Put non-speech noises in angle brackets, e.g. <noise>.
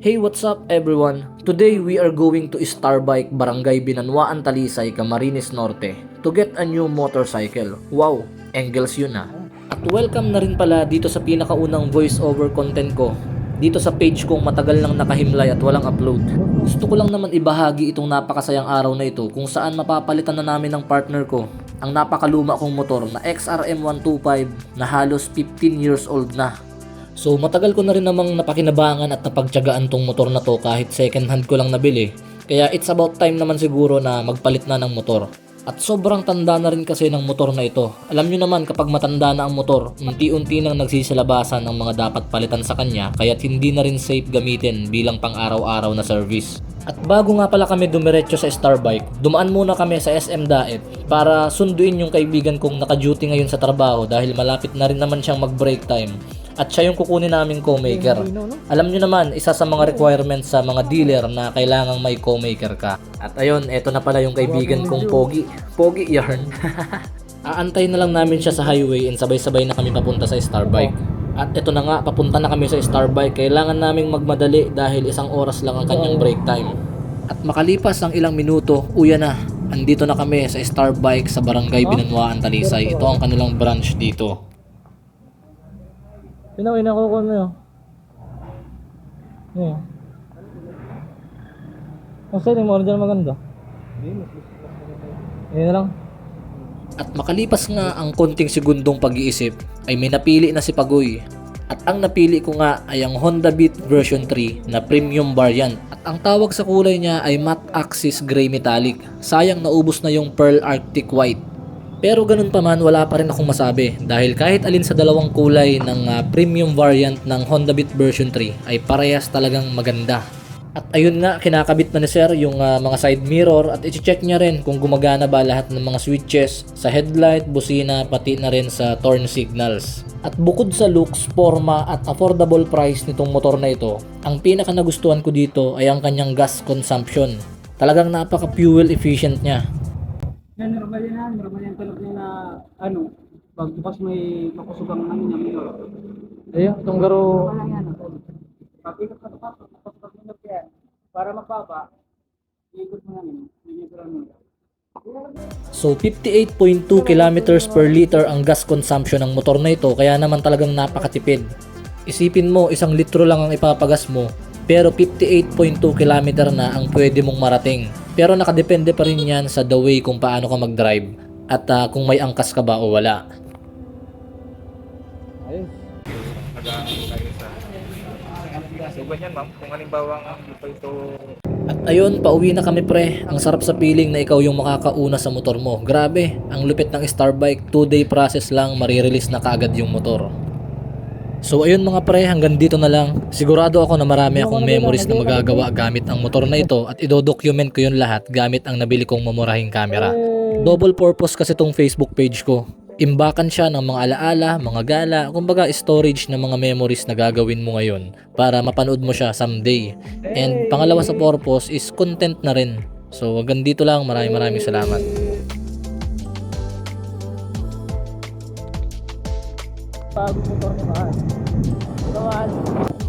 Hey, what's up everyone? Today we are going to Starbike Barangay Binanwaan Talisay, Camarines Norte to get a new motorcycle. Wow, Engels yun ah. At welcome na rin pala dito sa pinakaunang voice-over content ko dito sa page kong matagal nang nakahimlay at walang upload. Gusto ko lang naman ibahagi itong napakasayang araw na ito kung saan mapapalitan na namin ng partner ko ang napakaluma kong motor na XRM 125 na halos 15 years old na. So matagal ko na rin namang napakinabangan at napagtyagaan tong motor na to kahit second hand ko lang nabili. Kaya it's about time naman siguro na magpalit na ng motor. At sobrang tanda na rin kasi ng motor na ito. Alam nyo naman kapag matanda na ang motor, unti-unti nang nagsisilabasan ang mga dapat palitan sa kanya kaya't hindi na rin safe gamitin bilang pang araw-araw na service. At bago nga pala kami dumiretso sa Starbike, dumaan muna kami sa SM Daet para sunduin yung kaibigan kong naka-duty ngayon sa trabaho dahil malapit na rin naman siyang mag-break time. At siya yung kukunin naming co-maker. Alam nyo naman, isa sa mga requirements sa mga dealer na kailangang may co-maker ka. At ayun, eto na pala yung kaibigan kong Pogi. Pogi yarn. <laughs> Aantay na lang namin siya sa highway and sabay-sabay na kami papunta sa Starbike. At ito na nga, papunta na kami sa Starbike. Kailangan naming magmadali dahil isang oras lang ang kanyang break time. At makalipas ang ilang minuto, uya na. Andito na kami sa Starbike sa Barangay Binanwaan, Talisay. Ito ang kanilang branch dito. Pinawin ako ko na yun. Eh. Ang setting mo, dyan maganda. Yun na lang. At makalipas nga ang konting segundong pag-iisip, ay may napili na si Pagoy. At ang napili ko nga ay ang Honda Beat version 3 na premium variant. At ang tawag sa kulay niya ay matte axis gray metallic. Sayang naubos na yung pearl arctic white. Pero ganun pa man, wala pa rin akong masabi dahil kahit alin sa dalawang kulay ng ah, premium variant ng Honda Beat version 3 ay parehas talagang maganda. At ayun nga, kinakabit na ni Sir yung ah, mga side mirror at i-check niya rin kung gumagana ba lahat ng mga switches sa headlight, busina, pati na rin sa turn signals. At bukod sa looks, forma at affordable price nitong motor na ito, ang pinaka nagustuhan ko dito ay ang kanyang gas consumption. Talagang napaka fuel efficient niya. Yan, normal yan ha. Normal yan tulog niya na, ano, pag bukas may makusugang ano niya, minor. Ayun, itong garo. Wala yan. Pag ikot ka pa, pag minor yan, para mababa, ikot mo namin, minor mo. So 58.2 kilometers per liter ang gas consumption ng motor na ito kaya naman talagang napakatipid. Isipin mo isang litro lang ang ipapagas mo pero 58.2 kilometer na ang pwede mong marating. Pero nakadepende pa rin yan sa the way kung paano ka mag-drive at ah, kung may angkas ka ba o wala. Ayun. So ganyan ma'am, kung halimbawa pa ito At ayun, pauwi na kami pre. Ang sarap sa feeling na ikaw yung makakauna sa motor mo. Grabe, ang lupit ng Starbike, 2 day process lang, marirelease na kaagad yung motor. So ayun mga pre, hanggang dito na lang. Sigurado ako na marami akong memories na magagawa gamit ang motor na ito at idodocument ko yun lahat gamit ang nabili kong mamurahing camera. Double purpose kasi tong Facebook page ko. Imbakan siya ng mga alaala, mga gala, kumbaga storage ng mga memories na gagawin mo ngayon para mapanood mo siya someday. And pangalawa sa purpose is content na rin. So hanggang dito lang, maraming maraming salamat. Bago motor ni Mahal. Mahal.